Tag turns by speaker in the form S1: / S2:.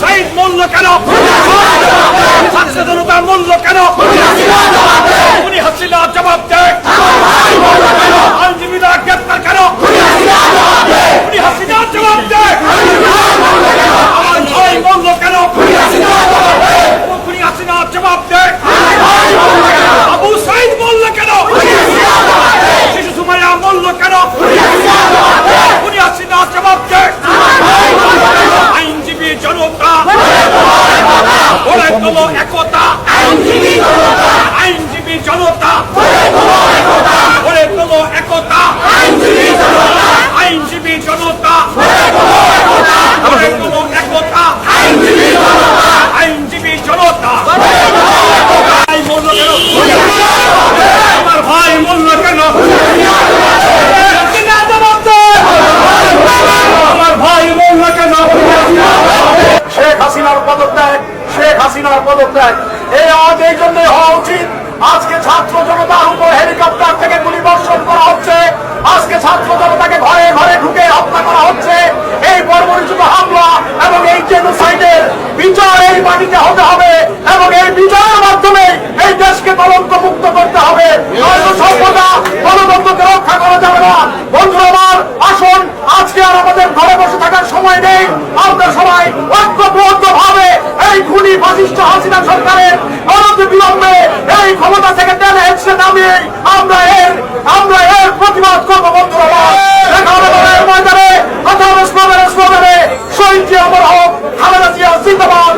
S1: সাইদ মূল্য কেন? ছাত্র জনতার মূল্য কেন? জনতা গড়ে তোলো একতা আইনজীবী জনতা গড়ে তোলো একতা আইনজীবী জনতা গড়ে তোলো একতা আইনজীবী জনতা। ভাই মূল্য আমার ভাই মূল্য কেন হাসিনা জবাব দেয়। আমার ভাই মূল্য কেন
S2: শেখ হাসিনার পদত্যাগ শেখ হাসিনার পদত্যাগ এই আজ এই জন্যই হওয়া উচিত। আজকে ছাত্র জনতার উপর হেলিকপ্টার থেকে গুলি বর্ষণ করা হচ্ছে। আজকে ছাত্র জনতাকে ঘরে ঘরে ঢুকে হত্যা করা হচ্ছে। এই বর্বরিচিত হামলা এবং এই জেনোসাইডের বিচার এই মাটিতে হতে হবে এবং এই বিচারের মাধ্যমে এই দেশকে কলঙ্ক মুক্ত করতে হবে। সভ্যতা গণতন্ত্রকে রক্ষা করা যাবে না। বন্ধুরা আমার, আসুন, আজকে আর আমাদের ঘরে বসে থাকার সময় নেই। আমরা সবাই ঐক্যবদ্ধ ভাবে ক্ষমতা থেকে টেনে হেঁচড়ে নামিয়ে আমরা এর আমরা এর প্রতিবাদ করব, বন্ধুরা। দেখা হবে ময়দানে। আঠারো স্লোগানে স্লোগানে। শহীদ জিয়া আমার হক খালেদা জিয়া, জিন্দাবাদ।